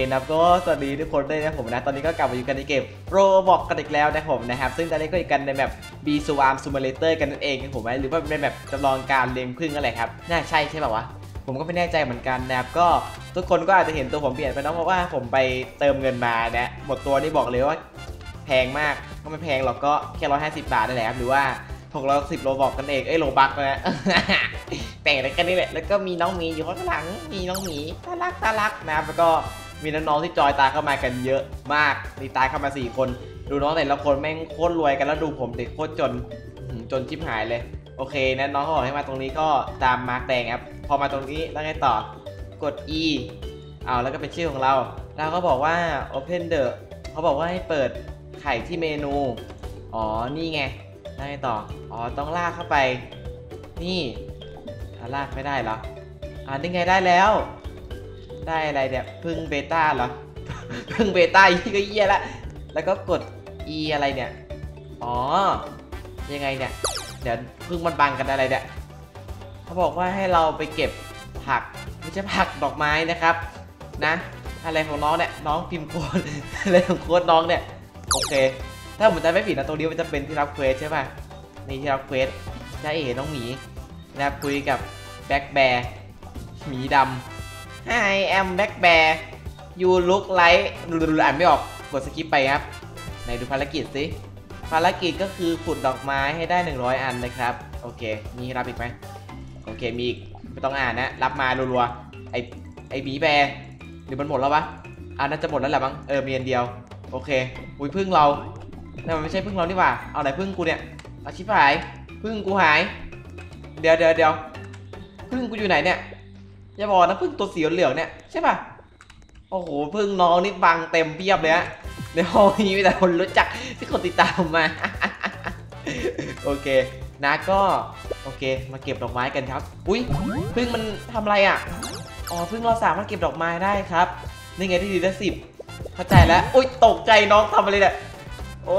นะครับก็สวัสดีทุกคนด้วยนะผมนะ ตอนนี้ก็กลับมาอยู่กันในเกมโรบอกกันอีกแล้วนะผมนะครับ ซึ่งตอนนี้ก็อยู่กันในแบบ B Swarm Simulator กันนั่นเองนะผมนะหรือว่าเป็นแบบจำลองการเลี้ยงผึ้งอะไรครับ น่าใช่ใช่ป่าวะ ผมก็ไม่แน่ใจเหมือนกันนะครับก็ทุกคนก็อาจจะเห็นตัวผมเปลี่ยนไปเนอะเพราะว่าผมไปเติมเงินมานะหมดตัวนี่บอกเลยว่าแพงมากก็ไม่แพงหรอกก็แค่ร้อยห้าสิบบาทนั่นแหละครับหรือว่า610โลบอกกันเองเอ้ยโลบักนะแต่งอะไรกันนี่แหละแล้วก็มีน้องหมีอยู่ข้างหลังมีน้องหมีน่ารักน่ารักนะแล้วก็ มีน้องๆที่จอยตามเข้ามากันเยอะมากมีตายเข้ามา 4 คน ดูน้องแต่ละคนแม่งโคตรรวยกันแล้วดูผมเด็กโคตรจนจนชิบหายเลย โอเคนะน้องเขาบอกให้มาตรงนี้ก็ตามมาร์กแดงครับ พอมาตรงนี้แล้วไงต่อกด E เอาแล้วก็เป็นชื่อของเรา เราก็บอกว่า Open the เขาบอกว่าให้เปิดไข่ที่เมนู อ๋อ นี่ไงแล้วไงต่อ อ๋อ ต้องลากเข้าไป นี่ลากไม่ได้เหรอ อ่านี่ไงได้แล้ว ได้อะไรเนี่ยพึ่งเบต้าเหรอพึ่งเบต้าอีกก็เยี่ยละ แล้วก็กด E อะไรเนี่ย อ๋อ ยังไงเนี่ย เดี๋ยวพึ่งมันบังกันอะไรเนี่ย เขาบอกว่าให้เราไปเก็บผักไม่ใช่ผักดอกไม้นะครับ นะ อะไรของน้องเนี่ย น้องพิมพ์โค้ดอะไรของโค้ดน้องเนี่ย โอเค ถ้าผมจะไม่ผิดนะตรงนี้มันจะเป็นที่รับเควสใช่ป่ะ นี่ที่รับเควสจ้าเอ๋น้องหมีนะคุยกับแบ็คแบร์หมีดำ Hi I'm Black Bear you look like ดูอ่านไม่ออกกดสกิปไปครับไหนดูภารกิจสิภารกิจก็คือขุดดอกไม้ให้ได้ 100 อันนะครับ โอเค มีรับอีกไหมโอเค มีอีก ไม่ต้องอ่านนะ รับมารัวๆ ไอไอหมีแบร์หรือมันหมดแล้วปะอ่าน่าจะหมดแล้วแหละมั้ง เออ มีอันเดียว โอเค อุ้ยพึ่งเราแต่มันไม่ใช่พึ่งเรานี่หว่า เอาไหนพึ่งกูเนี่ยอาชิบหาย พึ่งกูหาย เดี๋ยวเดี๋ยวเดี๋ยวพึ่งกูอยู่ไหนเนี่ย อย่าบอกนะพึ่งตัวสีเหลืองเนี่ยใช่ป่ะ โอ้โหพึ่งน้องนี่บังเต็มเพียบเลยฮะในห้องนี้มีแต่คนรู้จักที่คนติดตามมา โอเค นะก็ โอเค มาเก็บดอกไม้กันครับ อุ้ยพึ่งมันทำอะไรอะ อ๋อพึ่งเราสามารถเก็บดอกไม้ได้ครับ นี่ไงที่ดีละสิบเข้าใจแล้ว อุ้ยตกใจน้องทำอะไรเนี่ยโอ้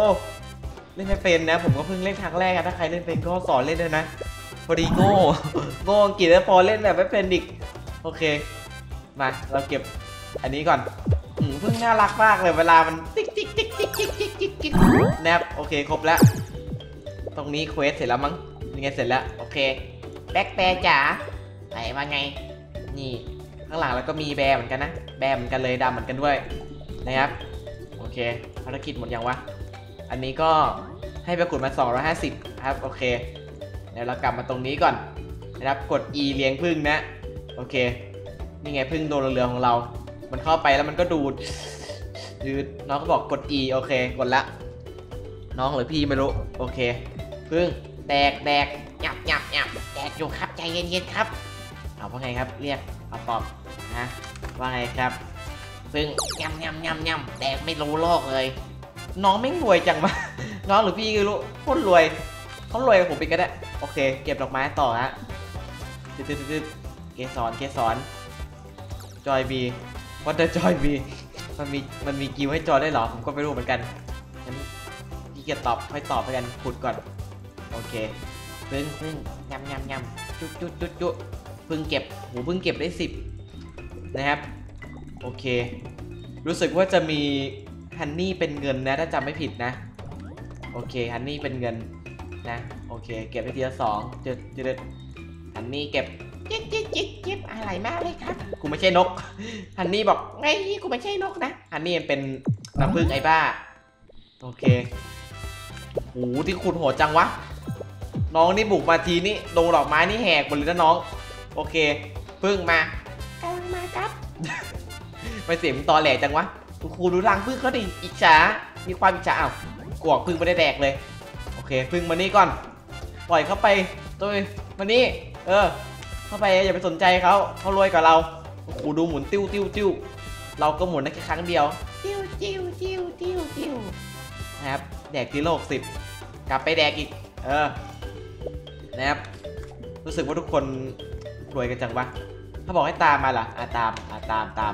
เล่นไม่เป็นนะ ผมก็เพิ่งเล่นครั้งแรกอะถ้าใครเล่นเป็นก็สอนเล่นด้วยนะพอดีโง่โง่อังกฤษแล้วพอเล่นแบบไม่เป็นอีก โอเค มาเราเก็บอันนี้ก่อนอืมเพิ่งน่ารักมากเลยเวลามันติ๊กติ๊กติ๊กติ๊กติ๊กติ๊กติ๊กติ๊กแนบโอเคครบแล้ว ตรงนี้เควสเสร็จแล้วมั้งยังไงเสร็จแล้วโอเคแบ็คแบร์จ๋าไหนว่าไง นี่ ข้างหลังแล้วก็มีแบร์เหมือนกันนะ แบร์เหมือนกันเลยดำเหมือนกันด้วยนะครับ โอเคภารกิจหมดยังวะ อันนี้ก็ให้ไปกดมา 250 ครับ โอเค เดี๋ยวเรากลับมาตรงนี้ก่อนนะครับ กด E เลี้ยงพึ่งนะ โอเค นี่ไงพึ่งโดนเรือของเรา มันเข้าไปแล้วมันก็ดูดยืดน้องก็บอกกด E โอเค กดละ น้องหรือพี่ไม่รู้ โอเค พึ่งแดกแดกหยับหยับหยับแดกอยู่ครับใจเย็นๆครับเอาว่าไงครับ เรียกเอาตอบนะว่าไงครับ พึ่งยำยำยำยำแดกไม่รู้โลกเลย น้องไม่รวยจังมาน้องหรือพี่ไม่รู้โคตรรวยเขารวยกับผมไปก็ได้ โอเค เก็บดอกไม้ต่อฮะตึ๊ดตึ๊ดตึ๊ด เกสรเกสรจอยบีวัตเตอร์จอยบีมันมีมันมีกิวให้จอยได้เหรอ ผมก็ไม่รู้เหมือนกันงั้นพี่เกียจตอบค่อยตอบไปกันขุดก่อน โอเคพึ่งพึ่งยำยำยำจุ๊จุ๊จุ๊จุ๊พึ่งเก็บโหพึ่งเก็บได้สิบนะครับ โอเค รู้สึกว่าจะมีฮันนี่เป็นเงินนะถ้าจำไม่ผิดนะ โอเคฮันนี่เป็นเงินนะ โอเค เก็บไปทีละสองจ็ดจ็ดฮันนี่เก็บ จิ๊บจิ๊บจิ๊บจิ๊บอะไรมากเลยครับกูไม่ใช่นกฮันนี่บอกไงกูไม่ใช่นกนะฮันนี่มันเป็นน้ำผึ้งไอ้บ้า โอเคโหที่ขุดโหดจังวะ น้องนี่บุกมาทีนี่ดงดอกไม้นี่แหกหมดเลยนะน้อง โอเคพึ่งมากำลังมาครับไปเสียงมึงตอแหลจังวะคุณครูดูรังพึ่งเขาดิอิจฉามีความอิจฉาอ้าวกวกพึ่งไม่ได้แดกเลย โอเค พึ่งมานี่ก่อน ปล่อยเข้าไปตัวมานี่ เออ เข้าไปอย่าไปสนใจเขาเขารวยกว่าเราโอ้โหดูหมุนติ้วติ้วติ้วเราก็หมุนได้แค่ครั้งเดียว ติ้วติ้วติ้วติ้วติ้วนะครับแดกทีโลกสิบกลับไปแดกอีก เออนะครับรู้สึกว่าทุกคนรวยกันจังวะเขาบอกให้ตามมาเหรออะตามอะตามตาม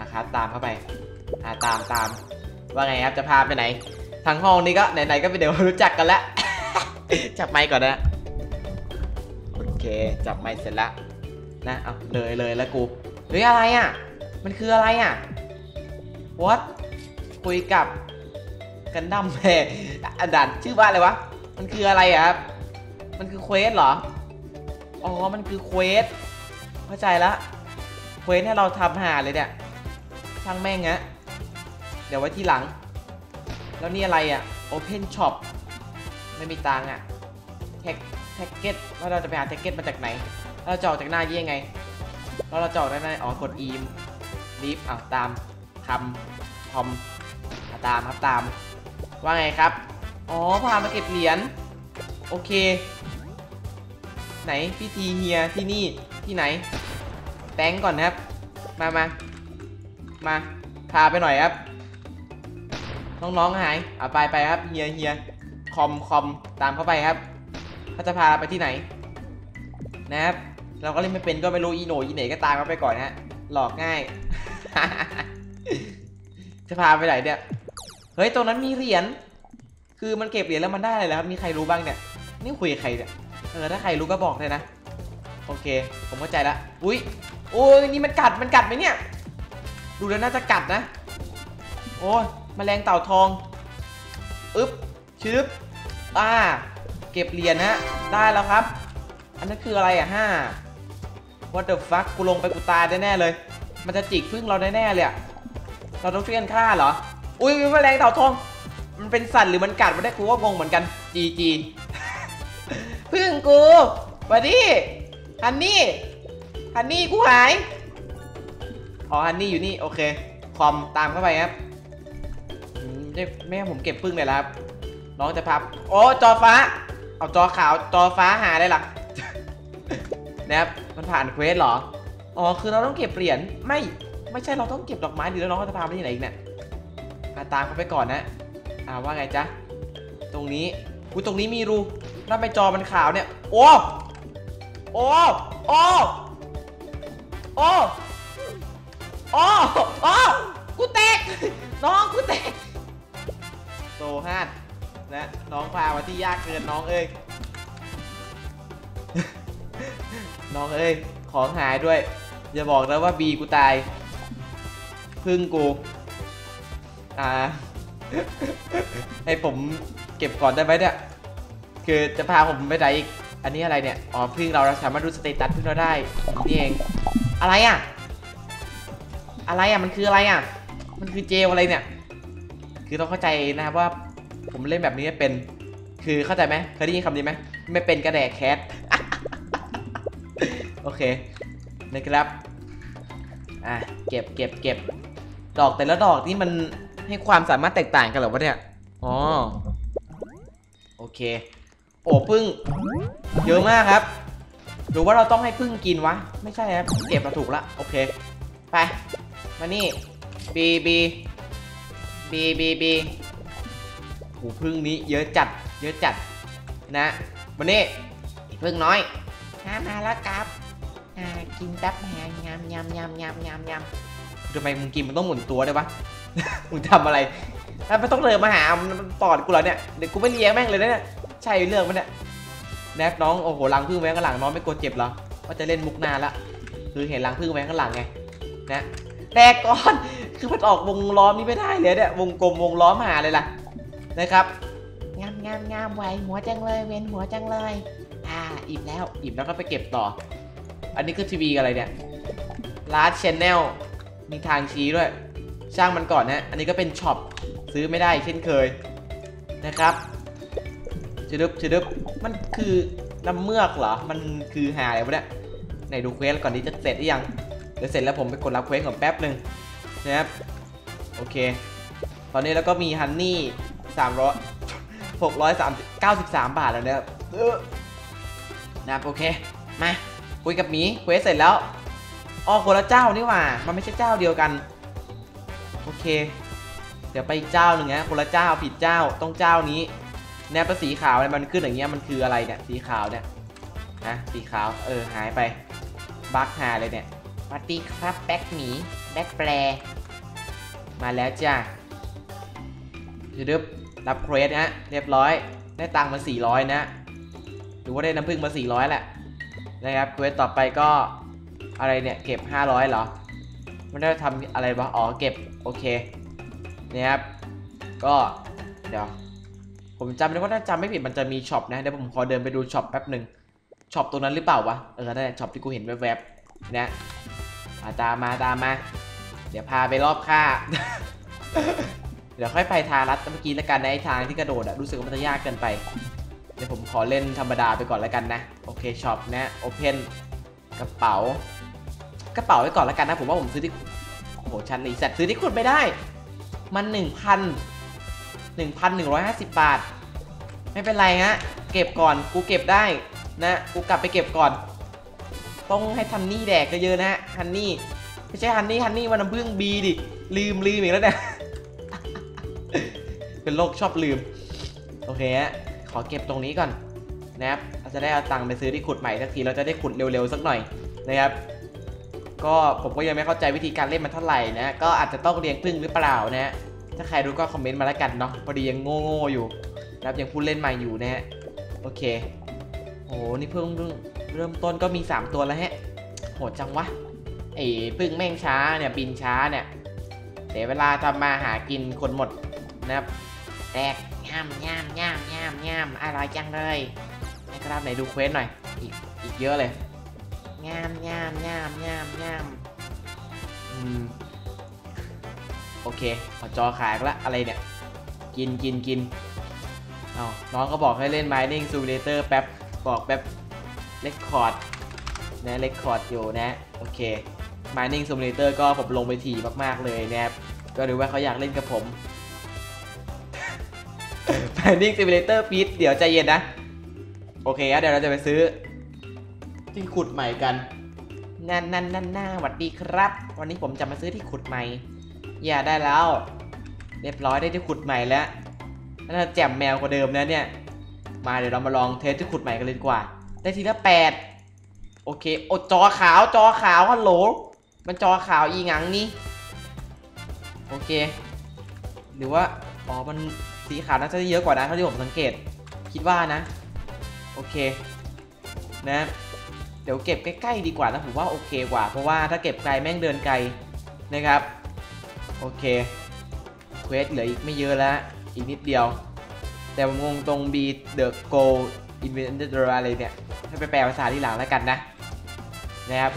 นะครับตามเข้าไปอ่าตามตามว่าไงครับจะพาไปไหนทางห้องนี้ก็ไหนๆก็ไปเดี๋ยวรู้จักกันแล้วจับไมค์ก่อนนะโอ เค จับไมค์เสร็จแล้วนะเอาเลยเลยแล้วกูเฮ้ยอะไรอะ มันคืออะไรอะ what คุยกับกันดั้มแพรอันดันชื่อว่าอะไรวะ มันคืออะไรอะครับ มันคือเควสเหรอ อ๋อ มันคือเควส เข้าใจละ เควสให้เราทำหาเลยเนี่ย ช่างแม่งอะเดี๋ยวไว้ที่หลัง แล้วนี่อะไรอะ Open Shop ไม่มีตังค์อะแท็ก ท็กเก็ตว่าเราจะไปหาแท็กเก็ตมาจากไหน เราจะออกจากหน้ายี่ยังไง แล้วเราจะออกได้ไหมอ๋อกด e มลีฟอะตามคำคอมตามครับตาม ว่าไงครับ อ๋อพามาเก็บเหรียญ โอเค ไหนพิธีเฮียที่นี่ที่ไหน แตงก่อนครับ มามามาพาไปหน่อยครับ น้องๆหายเอาไปไปครับเฮียเฮียคอมคอมตามเข้าไปครับ เขาจะพาไปที่ไหน นะครับ เราก็เล่นไม่เป็นก็ไม่รู้อีโหนอีเหน่ก็ตามเขาไปก่อนฮะ หลอกง่าย จะพาไปไหนเนี่ย เฮ้ยตรงนั้นมีเหรียญ คือมันเก็บเหรียญแล้วมันได้อะไรแล้วครับ มีใครรู้บ้างเนี่ย นี่คุยกับใครเนี่ย เออถ้าใครรู้ก็บอกเลยนะ โอเค ผมเข้าใจละ อุ้ยโอ้ยนี่มันกัด มันกัดไหมเนี่ย ดูแล้วน่าจะกัดนะ โอ้ยแมลงเต่าทอง อึ๊บชึบอ่า เก็บเหรียญนะได้แล้วครับ อันนั้นคืออะไรอะห้า What the fuck กูลงไปกูตายแน่เลย มันจะจิกพึ่งเราแน่เลยอะเราต้องช่วยกันฆ่าเหรอ อุ้ยแมลงเต่าทอง มันเป็นสัตว์หรือมันกัดมาได้กูก็งงเหมือนกัน จีจีพึ่งกูมาดิฮันนี่ ฮันนี่กูหาย อ๋อ ฮันนี่อยู่นี่ โอเค คอมตามเข้าไปครับอืมไม่ไม่ผมเก็บพึ่งเลยแล้วครับ น้องจะพับ โอ้ จอฟ้า เอาจอขาวจอฟ้าหาได้หรอนะครับมันผ่านเควสเหรอ อ๋อ คือเราต้องเก็บเหรียญ ไม่ ไม่ใช่เราต้องเก็บดอกไม้ดีแล้วน้องเขาจะพาไปที่ไหนอีกเนี่ยอะตามเขาไปก่อนนะ อ่าว่าไงจ๊ะ ตรงนี้กูตรงนี้มีรูแล้วไปจอมันขาวเนี่ย โอ้ โอ้ โอ้ โอ้ โอ้โอ้กูแตก น้องกูแตกโซฮา นะน้องพามาที่ยากเกินน้องเอ้ย น้องเอ้ย ของหายด้วย อย่าบอกนะว่าบีกูตาย พึ่งกู อ่า ให้ผมเก็บก่อนได้ไหมเนี่ย คือจะพาผมไปไหนอีก อันนี้อะไรเนี่ย อ๋อ พึ่งเราเราสามารถดูสเตตัสพึ่งเราได้ นี่เอง อะไรอะ อะไรอะ มันคืออะไรอะ มันคือเจลอะไรเนี่ย คือต้องเข้าใจนะครับว่า ผมเล่นแบบนี้ไม่เป็น คือเข้าใจไหมเคยได้ยินคำนี้ไหมไม่เป็นกระแดกแคทโอเคนะครับอะเก็บเก็บเก็บดอกแต่ละดอกนี่มันให้ความสามารถแตกต่างกันเหรอวะเนี่ยอ๋อโอเค โอ้พึ่งเยอะมากครับหรือว่าเราต้องให้พึ่งกินวะ ไม่ใช่ครับเก็บมาถูกละโอเค ไป มานี่บีบีบีบีบี โอ้พึ่งนี้เยอะจัด เยอะจัดนะมานี่พึ่งน้อยมามาแล้วครับอ่ากินแป๊บแหงยำยำยำยำยำยทำไมมึงกินมันต้องหมุนตัวด้วยวะมึงทำอะไรแล้วไม่ต้องเดินมาหามันมันปอดกูเหรอเนี่ยเดี๋ยวกูไม่เลี้ยงแม่งเลยนะเนี่ยใช่เรื่องมันเนี่ยแนบน้องโอ้โหลังพึ่งไว้ข้างหลังน้องไม่กลัวเจ็บเหรอว่าจะเล่นมุกนานละคือเห็นลังพึ่งไว้ข้างหลังไงนะแต่ก่อนคือมันออกวงล้อมนี้ไม่ได้เลยเนี่ยวงกลมวงล้อมหาเลยล่ะ นะครับำยำยำยำไหวหัวจังเลย เวียนหัวจังเลย อ่าอิ่มแล้วอิ่มแล้วก็ไปเก็บต่อ อันนี้คือทีวีอะไรเนี่ยลาร์ c ช n แนลมีทางชี้ด้วย ช่างมันก่อนนะ อันนี้ก็เป็นช็อปซื้อไม่ได้เช่นเคยนะครับชดึบชดึบมันคือน้ำเมือกเหรอ มันคือหาอะไรวะเนี่ยไหนดูเควสก่อนนี้จะเสร็จหรือยัง เดี๋ยวเสร็จแล้วผมไปกดรับเควสก่อนแป๊บหนึ่งนะครับ โอเค ตอนนี้แล้วก็มีฮันนี่ สามร้อยหกร้อยสามเก้าสิบสามบาทแล้วนะครับนะครับโอเค มา คุยกับหมีเควสเสร็จแล้วอ๋อคนละเจ้านี่หว่า มันไม่ใช่เจ้าเดียวกัน โอเค เดี๋ยวไปเจ้าหนึ่งนะคนละเจ้าผิดเจ้าต้องเจ้านี้แนบสีขาวเนี่ยมันขึ้นอย่างเงี้ยมันคืออะไรเนี่ยสีขาวเนี่ยนะสีขาวเออหายไปบักหาเลยเนี่ยสวัสดีครับแบ็กหมีแบ็กแปรมาแล้วจ้าเดึบ รับเควสนะฮะเรียบร้อย ได้ตังค์มา 400 นะหรือว่าได้น้ำผึ้งมา 400แหละนะครับเควสต่อไปก็อะไรเนี่ย เก็บ 500เหรอมันได้ทำอะไรวะอ๋อเก็บ โอเคนี่ยครับก็เดี๋ยว ผมจำได้ว่าถ้าจำไม่ผิดมันจะมีช็อปนะเดี๋ยวผมขอเดินไปดูช็อปแป๊บหนึ่งช็อปตรงนั้นหรือเปล่าวะเออนั่นแหละช็อปที่กูเห็นแวบๆนะมาตามมาตามมา เดี๋ยวพาไปรอบค่า ดี๋ยวค่อยไปทางลัดเมื่อกี้แล้วกันในทางที่กระโดดอะรู้สึกว่ามันจะยากเกินไป เดี๋ยวผมขอเล่นธรรมดาไปก่อนแล้วกันนะ โอเคช็อปนะโอเพนกระเป๋า กระเป๋าไว้ก่อนแล้วกันนะ ผมว่าผมซื้อที่โอ้โหชั้นอีสัตว์ซื้อที่ขุดไม่ได้ มันหนึ่งพันหนึ่งพันหนึ่งร้อยห้าสิบบาท ไม่เป็นไรฮะเก็บก่อนกูเก็บได้นะกูกลับไปเก็บก่อน ต้องให้ทันนี่แดกเยอะๆนะฮะฮันนี่ไม่ใช่ฮันนี่ฮันนี่มันน้ำผึ้งบีดิลืมลืมอีกแล้วเนี่ย เป็นโรคชอบลืม โอเคฮะขอเก็บตรงนี้ก่อนนะครับเราจะได้เอาตังค์ไปซื้อที่ขุดใหม่สักทีเราจะได้ขุดเร็วๆสักหน่อยนะครับ ก็ผมก็ยังไม่เข้าใจวิธีการเล่นมันเท่าไหร่นะก็อาจจะต้องเรียงพึ่งหรือเปล่านะฮะถ้าใครรู้ก็คอมเมนต์มาแล้วกันเนาะพอดียังโง่ๆอยู่นะครับยังพูดเล่นใหม่อยู่นะฮะโอเคโอ้โหนี่เพิ่งเพิ่งเริ่มต้นก็มี 3 ตัวแล้วฮะโหดจังวะไอ้พึ่งแม่งช้าเนี่ยบินช้าเนี่ยเสียเวลาทำมาหากินคนหมด นะครับแตกย่ำย่ำย่ำย่ำย่ำอร่อยจังเลยนะครับไหนดูเควสหน่อย อีกอีกเยอะเลยย่ำย่ำย่ำย่ำย่อืมโอเคขอจอขายละอะไรเนี่ย กินกินกินเอาน้องก็บอกให้เล่น Mining Simulator แป๊บ บอกแป๊บเลคคอร์ดนะเลคคอร์ดอยู่นะ โอเค Mining Simulator ก็ผมลงไปถี่มาก ๆ เลยนะครับ ก็ดูว่าเขาอยากเล่นกับผม Mining Simulator ฟีดเดี๋ยวใจเย็นนะ โอเคครับเดี๋ยวเราจะไปซื้อ ที่ขุดใหม่กันนั่นนั่นนั่นน่าหวัดดีครับ วันนี้ผมจะมาซื้อที่ขุดใหม่ อย่าได้แล้ว เรียบร้อยได้ที่ขุดใหม่แล้วน่าจะแจ่มแมวกว่าเดิมนะเนี่ย มาเดี๋ยวเรามาลองเทสที่ขุดใหม่กันเลยดีกว่า ได้ทีละแปดโอเค โอจอขาวจอขาวฮัลโหล มันจอขาวอีงังนี่ โอเค หรือว่า อ๋อ มัน สีขาวน่าจะเยอะกว่านะเท่าที่ผมสังเกต คิดว่านะ โอเค นะ เดี๋ยวเก็บใกล้ๆดีกว่านะผมว่าโอเคกว่า เพราะว่าถ้าเก็บไกลแม่งเดินไกลนะครับ โอเค เควสเหลืออีกไม่เยอะแล้ว อีกนิดเดียว แต่ผมงงตรง B the go inventor อะไรเนี่ยให้ไปแปลภาษาที่หลังแล้วกันนะ นะครับ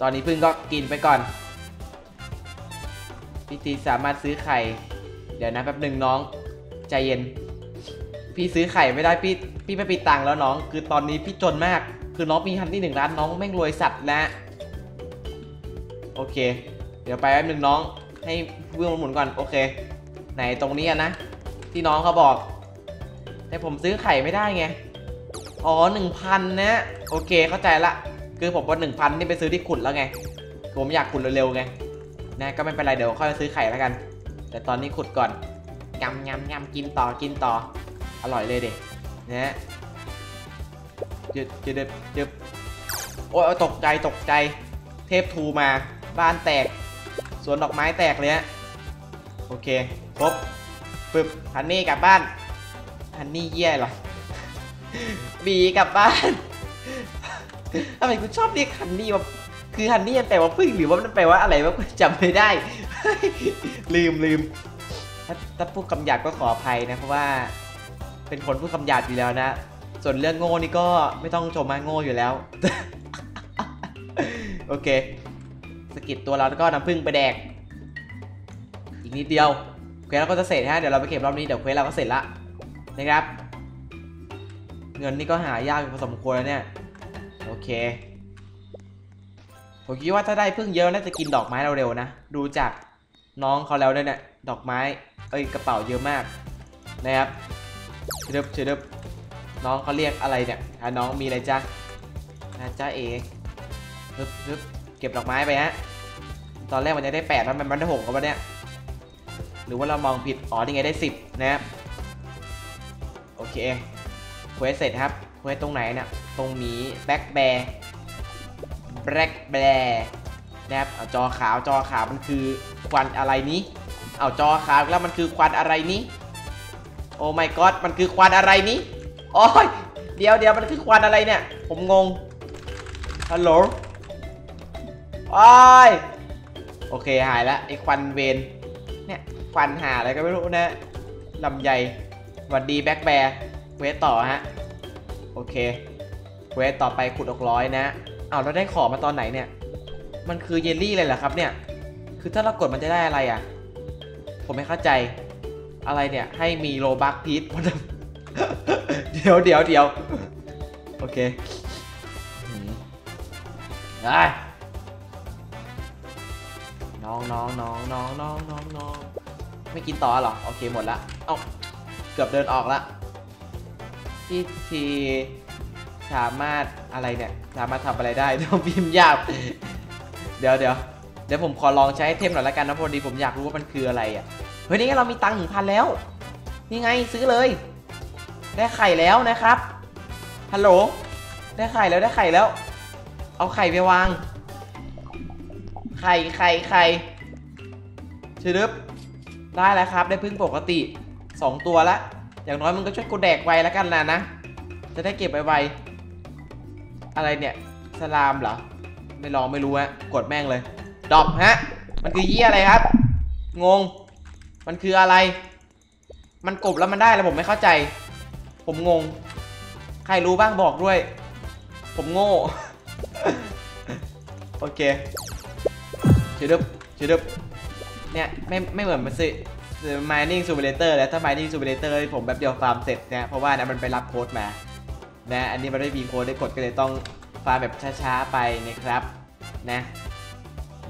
ตอนนี้พึ่งก็กินไปก่อนพี่ตีสามารถซื้อไข่ เดี๋ยวนะแป๊บหนึ่งน้อง ใจเย็น พี่ซื้อไข่ไม่ได้พี่พี่ไม่มีตังค์แล้วน้อง คือตอนนี้พี่จนมาก คือน้องมีฮันที่หนึ่งล้านน้องแม่งรวยสัตว์แล้วโอเค เดี๋ยวไปแป๊บหนึ่งน้อง ให้วิ่งหมุนก่อนโอเค ไหนตรงนี้อะนะที่น้องเขาบอก แต่ผมซื้อไข่ไม่ได้ไงอ๋อหนึ่งพันนะโอเคเข้าใจละ คือผมว่าหนึ่งพันนี่ไปซื้อที่ขุดแล้วไง ผมอยากขุดเร็วๆไงนะก็ไม่เป็นไรเดี๋ยวค่อยซื้อไข่แล้วกัน แต่ตอนนี้ขุดก่อน ยำยำยำกินต่อกินต่อ อร่อยเลยเด็กนะฮะจึดจึดจึดโอ้ยตกใจตกใจ เทพทูมา บ้านแตก สวนดอกไม้แตกเลยฮะ โอเค ครบปึ๊บฮันนี่กลับบ้านฮันนี่เยี่ยเหรอบีกลับบ้านทำไมกูชอบเรียกฮันนี่ว่าคือฮันนี่มันแปลว่าพึ่งหรือว่ามันแปลว่าอะไรวะกูจำไม่ได้ ลืมลืม ถ้าถ้าพูดคำหยาบก็ขออภัยนะเพราะว่า เป็นคนพูดคำหยาบอยู่แล้วนะ ส่วนเรื่องโง่นี่ก็ไม่ต้องชมมาโง่อยู่แล้ว โอเคสกิดตัวเราแล้วก็น้ำผึ้งไปแดก อีกนิดเดียวเควสเราก็จะเสร็จฮะเดี๋ยวเราไปเก็บรอบนี้เดี๋ยวเควสเราก็เสร็จละนะครับ เงินนี่ก็หายากพอสมควรแล้วเนี่ยโอเคผมคิดว่าถ้าได้พึ่งเยอะน่าจะกินดอกไม้เราเร็วนะ ดูจากน้องเขาแล้วเนี่ยดอกไม้ เอ้ยกระเป๋าเยอะมากนะครับเชิดบเชิดบน้องเขาเรียกอะไรเนี่ยอะน้องมีอะไรจ้านะจ้าเอฮึบฮึบเก็บดอกไม้ไปฮะ ตอนแรกมันจะได้แปดมันมันได้หกแล้ววะเนี่ยหรือว่าเรามองผิด อ๋อนี่ไงได้สิบนะครับ โอเคเควสเสร็จครับเควสตรงไหนเนี่ย ตรงหมีแบ็กแบร์แบ็กแบร์นะครับจอขาวจอขาวมันคือควันอะไรนี้ เอาจอขาวแล้วมันคือควันอะไรนี้โอ้ my god มันคือควันอะไรนี้โอ้ยเดี๋ยวเดี๋ยวมันคือควันอะไรเนี่ย ผมงงฮัลโหลโอ้ยโอเคหายละไอ้ควันเวนเนี่ยฟันหาอะไรก็ไม่รู้นะลำไยหวัดดีแบ็คแบร์เวทต่อฮะโอเคเวทต่อไปขุดออกร้อยนะเอาเราได้ขอมาตอนไหนเนี่ย มันคือเยลลี่เลยเหรอครับเนี่ย คือถ้าเรากดมันจะได้อะไรอะ ผมไม่เข้าใจอะไรเนี่ย ให้มีโลบักพีทเดี๋ยวเดี๋ยวเดี๋ยวโอเคได้น้องน้องน้องน้องน้องน้องน้องไม่กินต่อหรอ โอเคหมดละเอ้าเกือบเดินออกละพี่ทีสามารถอะไรเนี่ย สามารถทำอะไรได้ต้องพิมพ์ยาก เดี๋ยวเดี๋ยว เดี๋ยวผมขอลองใช้ไอเทมหน่อยละกันนะพอดีผมอยากรู้ว่ามันคืออะไรอะเฮ้ยนี่ไงเรามีตังค์หนึ่งพันแล้วนี่ไงซื้อเลย ได้ไข่แล้วนะครับฮัลโหลได้ไข่แล้วได้ไข่แล้ว เอาไข่ไปวาง ไข่ไข่ไข่ชื่อดึบได้แล้วครับ ได้พึ่งปกติ 2 ตัวละ อย่างน้อยมึงก็ช่วยกูแดกไวแล้วกันนะนะ จะได้เก็บไวๆอะไรเนี่ย สลามเหรอ ไม่ลองไม่รู้ฮะกดแม่งเลย ดอปฮะ มันคือเยี่ยอะไรครับ งง มันคืออะไร มันกบแล้วมันได้แล้วผมไม่เข้าใจ ผมงง ใครรู้บ้างบอกด้วย ผมโง่ โอเคชื่อดึบชื่อดึบเนี่ยไม่ไม่เหมือนมันสิ mining simulator แล้วถ้า mining simulator ผมแบบเดียวฟาร์มเสร็จนะเพราะว่านะมันไปรับโค้ดมานะอันนี้มันไม่มีโค้ดได้กดก็เลยต้องฟาร์มแบบช้าๆไปนะครับนะ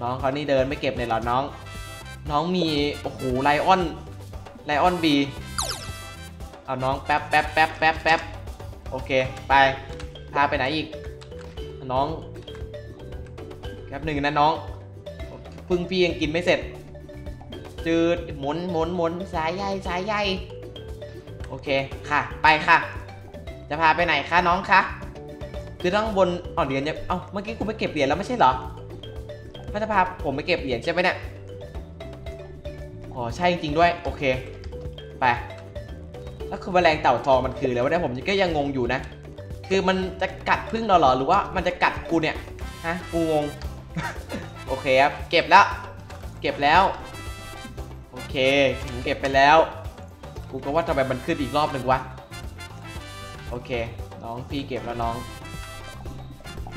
น้องเขานี่เดินไม่เก็บเลยเหรอน้อง น้องมี โอ้โห ไลออน ไลออนบี เอาน้องแป๊บแป๊บแป๊บแป๊บแป๊บโอเค ไป พาไปไหนอีก น้องแป๊บหนึ่งนะน้อง พึ่งพี่ยังกินไม่เสร็จ จืด หมุนหมุนหมุนสายใยสายใยโอเค ค่ะ ไปค่ะ จะพาไปไหนคะน้องคะ คือต้องบนอ่อนเหรียญเนี่ยเอ้า เมื่อกี้กูไปเก็บเหรียญแล้วไม่ใช่เหรอ เขาจะพาผมไปเก็บเหรียญใช่ไหมเนี่ย อ๋อใช่จริงๆด้วย โอเค ไป แล้วคือแมลงเต่าทองมันคืออะไรวะเนี่ยผมก็ยังงงอยู่นะ คือมันจะกัดพึ่งเราหรอหรือว่ามันจะกัดกูเนี่ย ฮะ กูงง โอเคครับ เก็บแล้ว เก็บแล้ว โอเคผมเก็บไปแล้ว กูก็ว่าทำไมมันขึ้นอีกรอบหนึ่งวะ โอเค น้องพี่เก็บแล้วน้อง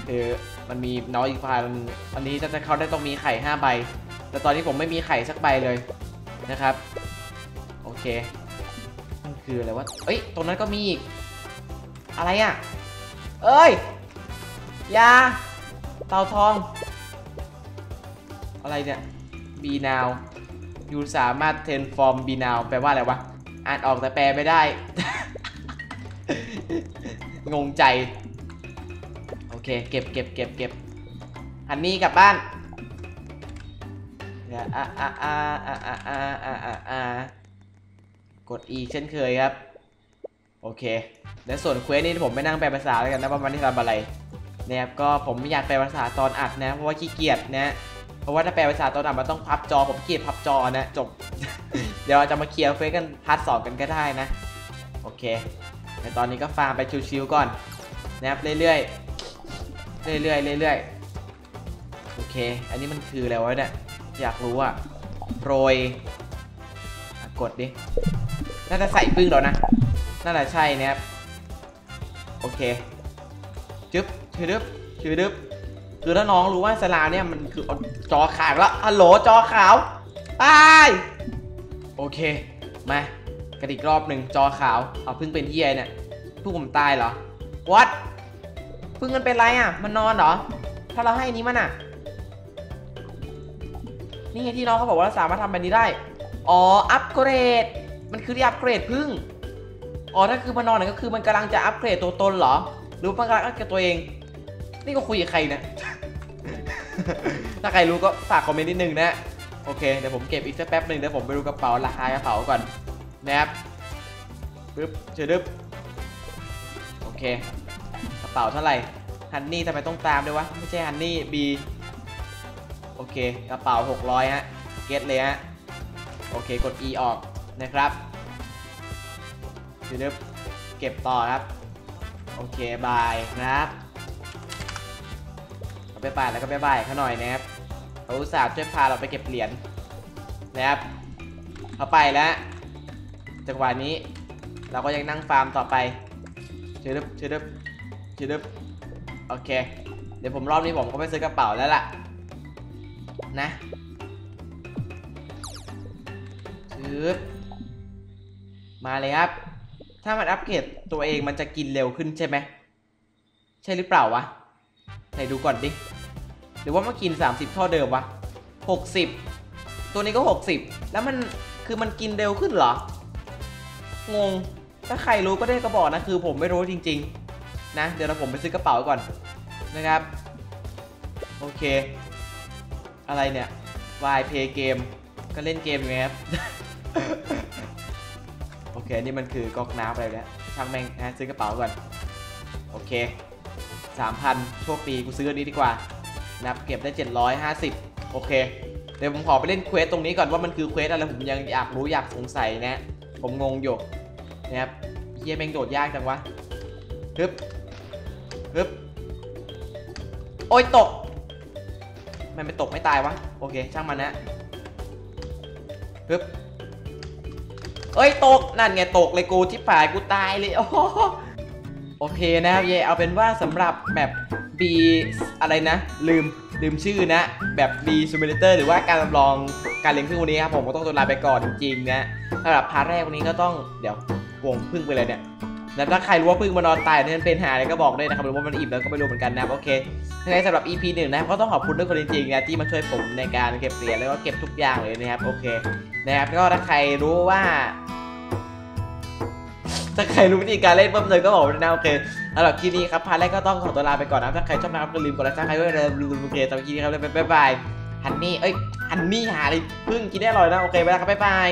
คือ มันมีน้องอีกพายนึงอันนี้ถ้าจะเข้าได้ต้องมีไข่5ใบ แต่ตอนนี้ผมไม่มีไข่สักใบเลยนะครับ โอเค มันคืออะไรวะ เอ้ย ตรงนั้นก็มีอีก อะไรอะ เอ้ย ยา เต่าทอง อะไรเนี่ย be now ยูสามารถ transform be now แปลว่าอะไรวะ อ่านออกแต่แปลไม่ได้ งงใจ เคเก็บเก็บเก็บเก็บฮันนี่กลับบ้านเดี๋ยวอะอะอะอะอะอะอะอะอะกด E เช่นเคยครับ โอเคแล้วส่วนเควสนี่ผมไม่นั่งแปลภาษาแล้วกันนะว่ามันที่ทำอะไรนะครับก็ผมไม่อยากแปลภาษาตอนอัดนะ เพราะว่าขี้เกียจนะเพราะว่าถ้าแปลภาษาตอนอัดมันต้องพับจอผมเกียจพับจอนะจบ เดี๋ยวเราจะมาเคลียร์เฟซกันพาร์ทสองกันก็ได้นะ โอเคแต่ตอนนี้ก็ฟาร์มไปชิวๆก่อนนะครับเรื่อยๆ เรื่อยๆเรื่อยๆโอเค อันนี้มันคืออะไรวะเนี่ยอยากรู้อะโปรยกดดิน่าจะใส่พึ่งแล้วนะน่าจะใช่นะครับโอเคจึ๊บชื่อดึ๊บชื่อดึ๊บคือถ้าน้องรู้ว่าสลาเนี่ยมันคือจอขาวแล้วฮัลโหลจอขาวไปโอเคมากระดิกรอบหนึ่งจอขาวเอาพึ่งเป็นเฮียเนี่ยพึ่งผมตายเหรอ what พึ่งมันเป็นไรอะ มันนอนเหรอ ถ้าเราให้อันนี้มันอะ นี่ไงที่น้องเขาบอกว่าเราสามารถทำแบบนี้ได้ อ๋อ อัปเกรด มันคือที่อัปเกรดพึ่ง อ๋อ ถ้าคือมันนอนเนี่ยก็คือมันกำลังจะอัปเกรดตัวตนเหรอ หรือมันกำลังอัปเกรดตัวเอง นี่ก็คุยกับใครเนี่ยถ้าใครรู้ก็ฝากคอมเมนต์นิดนึงนะ โอเค เดี๋ยวผมเก็บอีกสักแป๊บหนึ่งเดี๋ยวผมไปดูกระเป๋าราคากระเป๋าก่อนนะครับปึ๊บเจอดึ๊บโอเค เป๋าเท่าไหร่ฮันนี่ทำไมต้องตามด้วยวะ ไม่ใช่ฮันนี่บีโอเคกระเป๋า 600 ฮะ เก็ตเลยฮะ โอเค กด E ออกนะครับเจอดึบเก็บต่อครับ โอเค บายนะครับเอาไปบายแล้วก็ไปบายเขาหน่อยนะครับเขาอุตส่าห์ช่วยพาเราไปเก็บเหรียญนะครับเขาไปแล้วจังหวะนี้เราก็ยังนั่งฟาร์มต่อไปชืดบชืดบ ชืดบโอเค เดี๋ยวผมรอบนี้ผมก็ไปซื้อกระเป๋าแล้วล่ะ นะชืดมาเลยครับ ถ้ามันอัปเกรดตัวเองมันจะกินเร็วขึ้นใช่ไหม ใช่หรือเปล่าวะ ไหนดูก่อนดิ หรือว่ามันกิน 30 เท่าเดิมวะ 60 ตัวนี้ก็ 60 แล้วมันคือมันกินเร็วขึ้นเหรอ งง ถ้าใครรู้ก็ได้ก็บอกนะ คือผมไม่รู้จริง ๆ นะ เดี๋ยวเราผมไปซื้อกระเป๋าก่อนนะครับ โอเค อะไรเนี่ย Y Play Game ก็เล่นเกมไงครับ โอเค นี่มันคือก๊อกน้ำอะไรแล้วช่างแม่งนะซื้อกระเป๋าก่อน โอเค3,000โชคดีกูซื้ออันนี้ดีกว่านับเก็บได้ 750 โอเค เดี๋ยวผมขอไปเล่นเควสตรงนี้ก่อนว่ามันคือเควสอะไรผมยังอยากรู้อยากสงสัยนะ ผมงงอยู่นะครับเฮียแม่งโดดยากจังวะฮึบ ฮึบโอ้ยตก มันไม่ตกไม่ตายวะ โอเค ช่างมันนะฮึบเอ้ยตก นั่นไงตกเลยกูที่ป่ายกูตายเลยโอ้โหโอเคนะครับเยเอาเป็นว่าสำหรับแบบ B อะไรนะ ลืมลืมชื่อนะ แบบ B Simulator หรือว่าการจำลองการเลี้ยงพึ่งวันนี้ครับผมก็ต้องตัวลาไปก่อนจริงๆนะสำหรับพาร์ทแรกวันนี้ก็ต้องเดี๋ยววงพึ่งไปเลยเนี่ย แล้วถ้าใครรู้ว่าพึ่งมานอนตายเนี่ยมันเป็นหาอะไรก็บอกด้วยนะครับหรือว่ามันอิ่มแล้วก็ไม่รู้เหมือนกันนะโอเคยังไงสำหรับ EP หนึ่งนะครับก็ต้องขอบคุณทุกคนจริงๆนะที่มาช่วยผมในการเก็บเหรียญแล้วก็เก็บทุกอย่างเลยนะครับโอเคนะครับก็ถ้าใครรู้ว่าถ้าใครรู้วิธีการเล่นเพิ่มเติมก็บอกด้วยนะโอเคสำหรับคลิปนี้ครับพาร์ทแรกก็ต้องขอตัวลาไปก่อนนะถ้าใครชอบนะครับก็ลืมกดไลค์ซับสไครต์ด้วยนะลืมโอเคสำหรับคลิปนี้ครับบ๊ายบายฮันนี่เอ้ยฮันนี่หาอะไรพึ่งกินได้อร่อยนะโอเคไปแล้วครับบ๊ายบาย